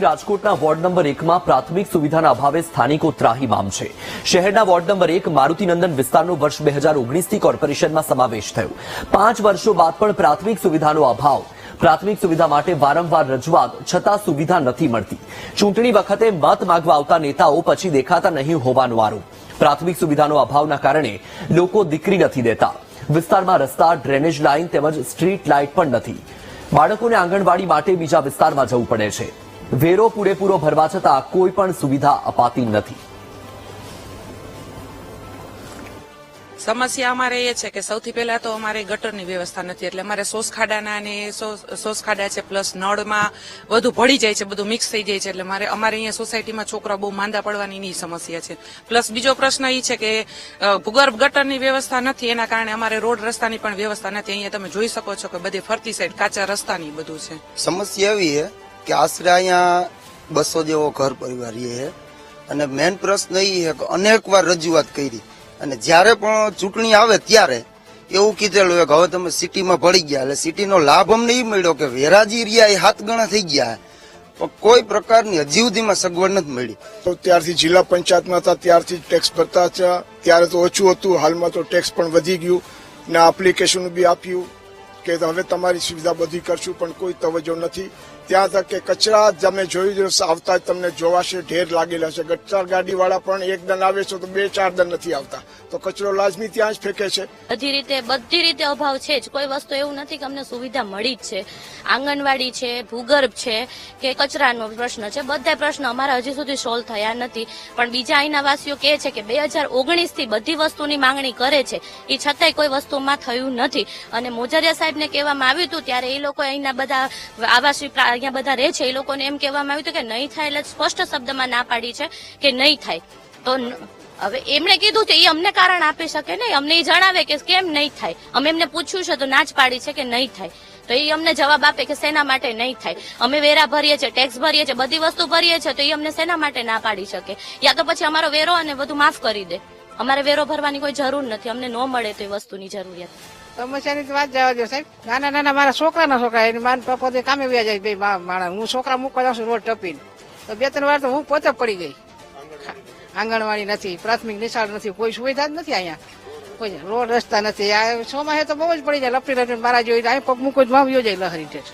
રાજકોટના ward number એકમાં પ્રાથમિક સુવિધાના અભાવે સ્થાનિકો ત્રાહીમામ છે. શહેરના વોર્ડ નંબર એક, મારુતિનંદન વિસ્તારનો વર્ષ બે હજાર ઓગણીસથી કોર્પોરેશનમાં સમાવેશ થયો. પાંચ વર્ષો બાદ પણ પ્રાથમિક સુવિધાનો અભાવ. પ્રાથમિક સુવિધા માટે વારંવાર રજૂઆત, છતાં સુવિધા નથી મળતી. ચૂંટણી વખતે મત માગવા આવતા નેતાઓ પછી દેખાતા નહીં હોવાનો આરોપ. પ્રાથમિક સુવિધાનો અભાવના કારણે લોકો દીકરી નથી દેતા. વિસ્તારમાં રસ્તા, ડ્રેનેજ લાઇન તેમજ સ્ટ્રીટ લાઇટ પણ નથી. બાળકોને આંગણવાડી માટે બીજા વિસ્તારમાં જવું પડે છે. વેરો પૂરેપૂરો ભરવા છતાં કોઈ પણ સુવિધા અપાતી નથી. સમસ્યા અમારે એ છે કે સૌથી પહેલા તો અમારે ગટરની વ્યવસ્થા નથી. એટલે અમારે સોસખાડાના ને અને સો- સોસ ખાડા છે પ્લસ નળમાં બધું ભળી જાય છે, બધું મિક્સ થઈ જાય છે. એટલે મારે, અમારે અહીંયા સોસાયટીમાં છોકરા બહુ માંદા પડવાની એની સમસ્યા છે. પ્લસ બીજો પ્રશ્ન એ છે કે ભૂગર્ભ ગટરની વ્યવસ્થા નથી. એના કારણે અમારે રોડ રસ્તાની પણ વ્યવસ્થા નથી. અહીંયા તમે જોઈ શકો છો કે બધી ફરતી સાઈડ કાચા રસ્તાની બધું છે. સમસ્યા એવી છે કે આશરે અહીંયા બસો જેવો ઘર પરિવાર રહે અને મેન પ્રશ્ન એ છે કે અનેક વાર રજૂઆત કરી. અને જ્યારે પણ ચૂંટણી આવે ત્યારે એવું કીધેલું કે હવે તમે સિટીમાં ભળી ગયા. એટલે સિટીનો લાભ અમને એ મળ્યો કે વેરાજી રહ્યા એ હાથ ગણા થઈ ગયા. પણ કોઈ પ્રકારની હજી સુધીમાં સગવડ નથી મળી. તો ત્યારથી જિલ્લા પંચાયતમાં હતા, ત્યારથી ટેક્સ ભરતા હતા. ત્યારે તો ઓછું હતું, હાલમાં તો ટેક્સ પણ વધી ગયું. ને એપ્લિકેશન બી આપ્યું કે હવે તમારી સુવિધા બધી કરશું, પણ કોઈ તવજો નથી. ત્યાં તક કે કચરા તમે જોઈ જશો આવતા તમને જોવાશે, ઢેર લાગેલા છે. ગટર ગાડી વાળા પણ એક દન આવે છે તો બે ચાર દન નથી આવતા. તો કચરો લાજમી ત્યાં જ ફેંકે છે. બધી રીતે બધી રીતે અભાવ છે જ. કોઈ વસ્તુ એવું નથી કે અમને સુવિધા મળી જ છે. આંગણવાડી છે, ભૂગર્ભ છે, કે કચરાનો પ્રશ્ન છે. બધા પ્રશ્ન અમારા હજી સુધી સોલ્વ થયા નથી. પણ બીજા અહીંના વાસીઓ કહે છે કે બે હજાર ઓગણીસથી બધી વસ્તુની માંગણી કરે છે. એ છતાંય કોઈ વસ્તુમાં થયું નથી. અને મોજરિયા સાહેબને કહેવામાં આવ્યું હતું, ત્યારે એ લોકો અહીંના બધા આવાસી અહીંયા બધા રહે છે. એ લોકોને એમ કહેવામાં આવ્યું કે નહીં થાય, એટલે સ્પષ્ટ શબ્દમાં ના પાડી છે કે નહીં થાય. તો હવે એમણે કીધું છે એ અમને કારણ આપી શકે ને, અમને એ જણાવે કે કેમ નહીં થાય. અમે એમને પૂછ્યું છે તો ના જ પાડી છે કે નહીં થાય. તો એ અમને જવાબ આપે કે શેના માટે નહીં થાય. અમે વેરા ભરીએ છીએ, ટેક્સ ભરીએ છીએ, બધી વસ્તુ ભરીએ છીએ, તો એ અમને શેના માટે ના પાડી શકે. યા તો પછી અમારો વેરો અને બધું માફ કરી દે. અમારે વેરો ભરવાની કોઈ જરૂર નથી. અમને ન મળે તો એ વસ્તુની જરૂરિયાત. સમસ્યાની તો વાત જવા દો સાહેબ? નાના નાના મારા છોકરાના છોકરા એની માન પપ્પા કામે વ્યા જાય બે મા- માણસ હું છોકરા મૂકવા જાઉં છું, રોડ ટપીને. તો બે ત્રણ વાર તો હું પોતે પડી ગઈ. આંગણવાડી નથી, પ્રાથમિક નિશાળ નથી, કોઈ સુવિધા જ નથી અહીંયા. કોઈ રોડ રસ્તા નથી. આ ચોમાસે તો બહુ જ પડી જાય. લપટી લપટી મારા જોઈ અહીં પગ મૂકો જ માં જાય લહરી ઠેઠ.